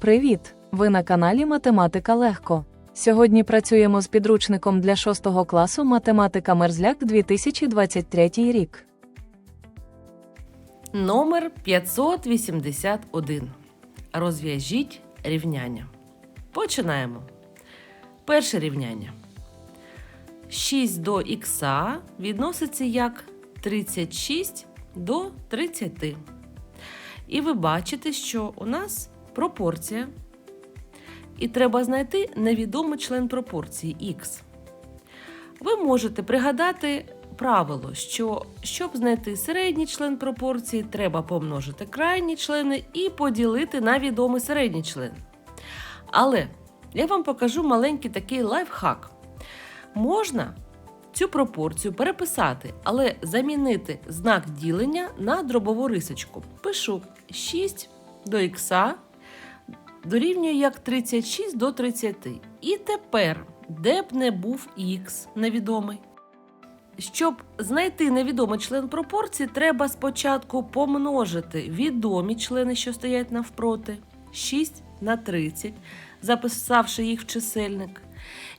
Привіт! Ви на каналі Математика Легко. Сьогодні працюємо з підручником для 6 класу Математика Мерзляк 2023 рік. Номер 581. Розв'яжіть рівняння. Починаємо. Перше рівняння. 6 до х відноситься як 36 до 30. І ви бачите, що у нас пропорція. І треба знайти невідомий член пропорції х. Ви можете пригадати правило, що щоб знайти середній член пропорції, треба помножити крайні члени і поділити на відомий середній член. Але я вам покажу маленький такий лайфхак. Можна цю пропорцію переписати, але замінити знак ділення на дробову рисочку. Пишу 6 до х дорівнює як 36 до 30. І тепер, де б не був х невідомий. Щоб знайти невідомий член пропорції, треба спочатку помножити відомі члени, що стоять навпроти, 6 на 30, записавши їх в чисельник,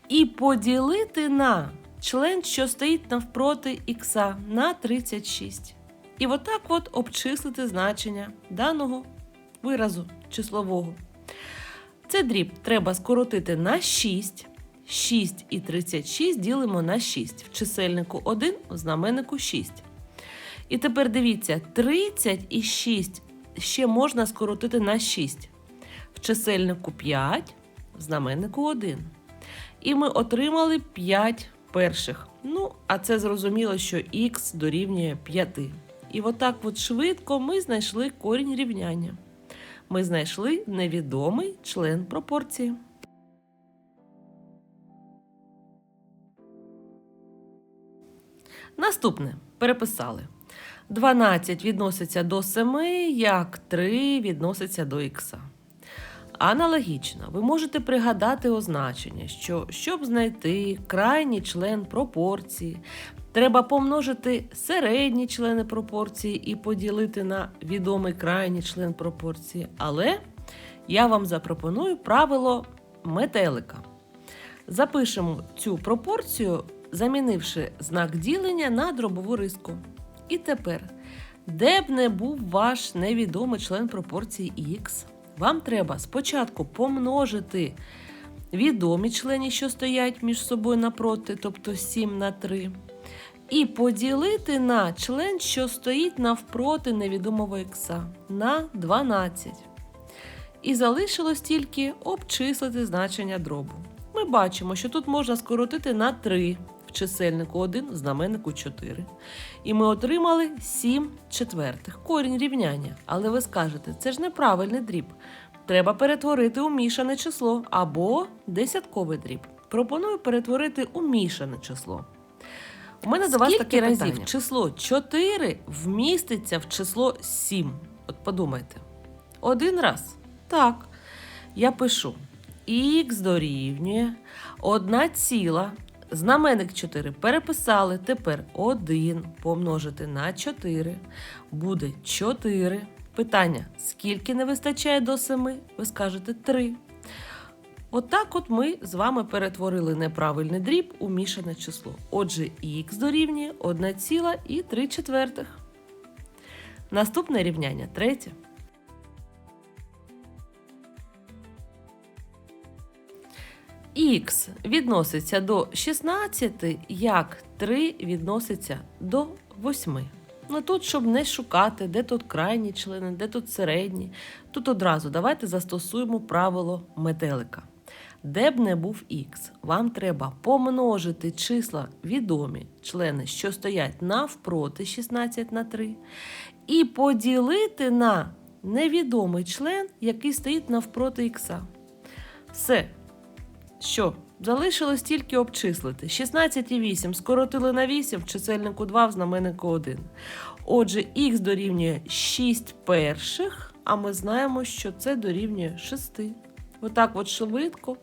і поділити на член, що стоїть навпроти х на 36. І отак от обчислити значення даного виразу числового. Це дріб треба скоротити на 6. 6 і 36 ділимо на 6. В чисельнику 1, в знаменнику 6. І тепер дивіться, 30 і 6 ще можна скоротити на 6. В чисельнику 5, в знаменнику 1. І ми отримали 5 перших. Ну, а це зрозуміло, що х дорівнює 5. І отак от швидко ми знайшли корінь рівняння. Ми знайшли невідомий член пропорції. Наступне переписали. 12 відноситься до 7, як 3 відноситься до х. Аналогічно, ви можете пригадати означення, що щоб знайти крайній член пропорції, треба помножити середні члени пропорції і поділити на відомий крайній член пропорції. Але я вам запропоную правило метелика. Запишемо цю пропорцію, замінивши знак ділення на дробову риску. І тепер, де б не був ваш невідомий член пропорції х, вам треба спочатку помножити відомі члени, що стоять між собою напроти, тобто 7 на 3, і поділити на член, що стоїть навпроти невідомого х на 12. І залишилось тільки обчислити значення дробу. Ми бачимо, що тут можна скоротити на 3 в чисельнику 1, в знаменнику 4. І ми отримали 7 четвертих. Корінь рівняння. Але ви скажете, це ж неправильний дріб. Треба перетворити у мішане число або десятковий дріб. Пропоную перетворити у мішане число. У мене до вас таке разів питання. Число 4 вміститься в число 7. От подумайте. Один раз. Так. Я пишу х дорівнює 1 ціла. Знаменник 4 переписали. Тепер 1 помножити на 4 буде 4. Питання: скільки не вистачає до 7? Ви скажете 3. Отак от ми з вами перетворили неправильний дріб у мішане число. Отже, х дорівнює 1 ціла і 3 четвертих. Наступне рівняння третє. Х відноситься до 16, як 3 відноситься до 8. Ну тут, щоб не шукати, де тут крайні члени, де тут середні. Тут одразу давайте застосуємо правило метелика. Де б не був х, вам треба помножити числа відомі члени, що стоять навпроти 16 на 3, і поділити на невідомий член, який стоїть навпроти х. Все. Що? Залишилось тільки обчислити. 16 і 8 скоротили на 8 в чисельнику 2 в знаменнику 1. Отже, х дорівнює 6 перших, а ми знаємо, що це дорівнює 6. Отак от швидко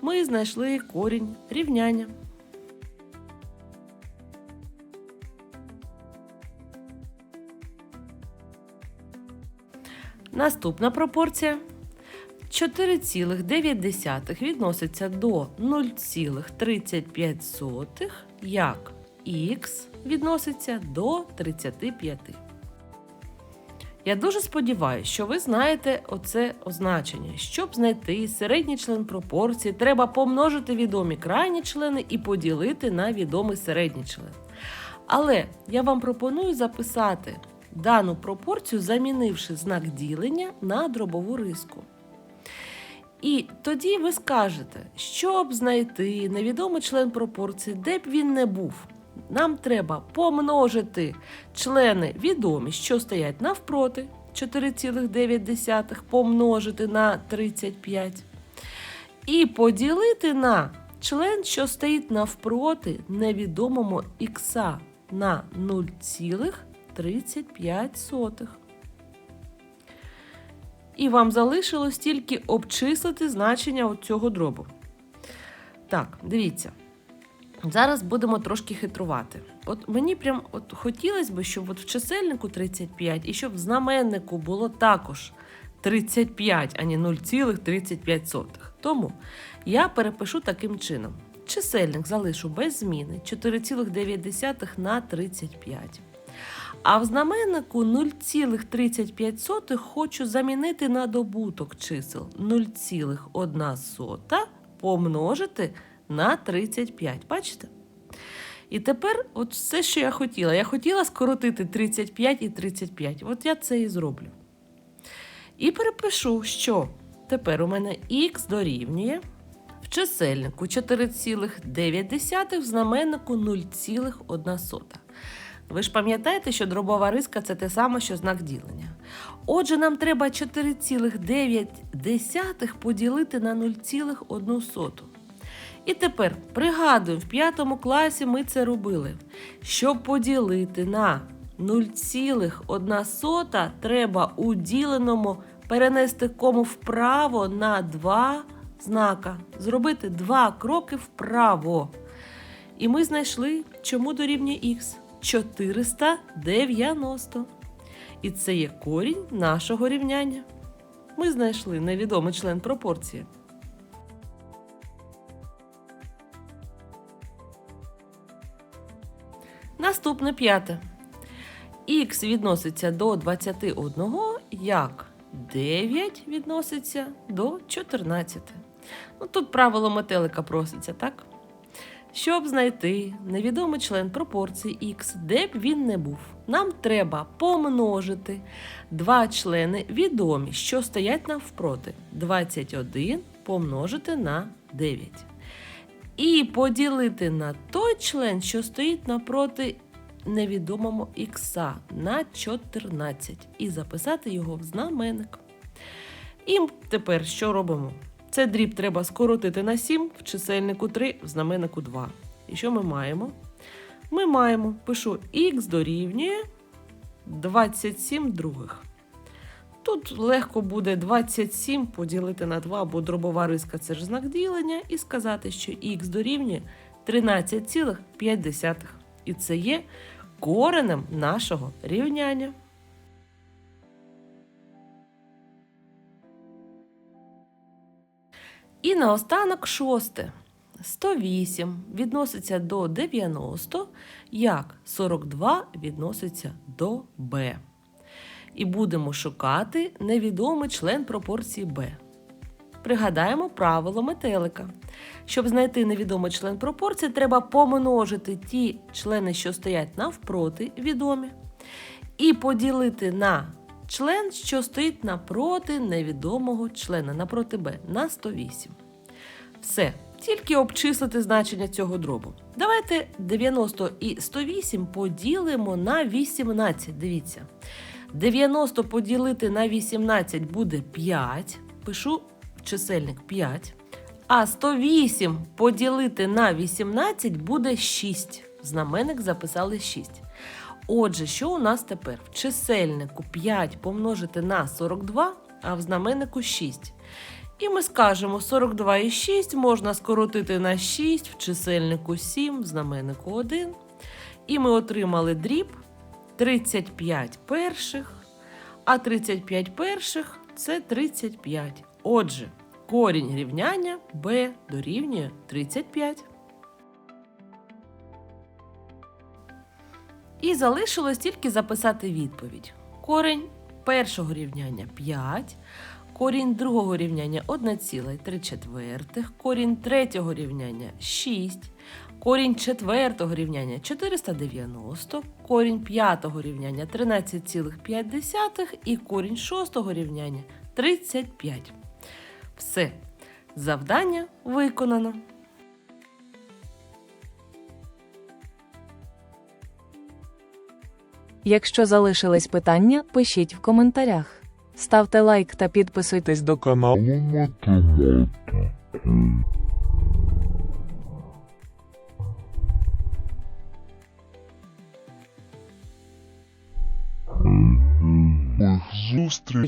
ми знайшли корінь рівняння. Наступна пропорція 4,9 відноситься до 0,35, як х відноситься до 35. Я дуже сподіваюся, що ви знаєте оце означення. Щоб знайти середній член пропорції, треба помножити відомі крайні члени і поділити на відомий середній член. Але я вам пропоную записати дану пропорцію, замінивши знак ділення на дробову риску. І тоді ви скажете, щоб знайти невідомий член пропорції, де б він не був. Нам треба помножити члени відомі, що стоять навпроти 4,9 помножити на 35. І поділити на член, що стоїть навпроти невідомому х на 0,35. І вам залишилось тільки обчислити значення цього дробу. Так, дивіться. Зараз будемо трошки хитрувати. От мені прям от хотілося б, щоб от в чисельнику 35 і щоб в знаменнику було також 35, а не 0,35. Тому я перепишу таким чином. Чисельник залишу без зміни 4,9 на 35. А в знаменнику 0,35 хочу замінити на добуток чисел 0,1 помножити на 35. Бачите? І тепер, от все, що я хотіла. Я хотіла скоротити 35 і 35. От я це і зроблю. І перепишу, що тепер у мене х дорівнює в чисельнику 4,9, в знаменнику 0,1. Ви ж пам'ятаєте, що дробова риска це те саме, що знак ділення. Отже, нам треба 4,9 поділити на 0,1. І тепер пригадуємо, в п'ятому класі ми це робили. Щоб поділити на 0,1 треба у діленому перенести кому вправо на два знака. Зробити два кроки вправо. І ми знайшли, чому дорівнює х 490. І це є корінь нашого рівняння. Ми знайшли невідомий член пропорції. Наступне п'яте. Х відноситься до 21, як 9 відноситься до 14. Ну, тут правило метелика проситься, так? Щоб знайти невідомий член пропорції х, де б він не був, нам треба помножити два члени відомі, що стоять навпроти. 21 помножити на 9 і поділити на той член, що стоїть напроти невідомому х на 14, і записати його в знаменник. І тепер що робимо? Це дріб треба скоротити на 7 в чисельнику 3, в знаменнику 2. І що ми маємо? Ми маємо, пишу х дорівнює 27 других. Тут легко буде 27 поділити на 2, бо дробова риска це ж знак ділення, і сказати, що х дорівнює 13,5. І це є коренем нашого рівняння. І наостанок шосте. 108 відноситься до 90, як 42 відноситься до b і будемо шукати невідомий член пропорції b. Пригадаємо правило метелика. Щоб знайти невідомий член пропорції, треба помножити ті члени, що стоять навпроти відомі, і поділити на член, що стоїть напроти невідомого члена, напроти b, на 108. Все. Тільки обчислити значення цього дробу. Давайте 90 і 108 поділимо на 18. Дивіться. 90 поділити на 18 буде 5. Пишу чисельник 5. А 108 поділити на 18 буде 6. Знаменник записали 6. Отже, що у нас тепер? В чисельнику 5 помножити на 42, а в знаменнику 6. І ми скажемо 42 і 6 можна скоротити на 6 в чисельнику 7, в знаменнику 1. І ми отримали дріб 35 перших, а 35 перших це 35. Отже, корінь рівняння b дорівнює 35. І залишилось тільки записати відповідь. Корінь першого рівняння 5, корінь другого рівняння 1,3, корінь третього рівняння 6, корінь четвертого рівняння 490, корінь п'ятого рівняння 13,5 і корінь шостого рівняння 35. Все. Завдання виконано. Якщо залишились питання, пишіть в коментарях. Ставте лайк та підписуйтесь до каналу ilustre.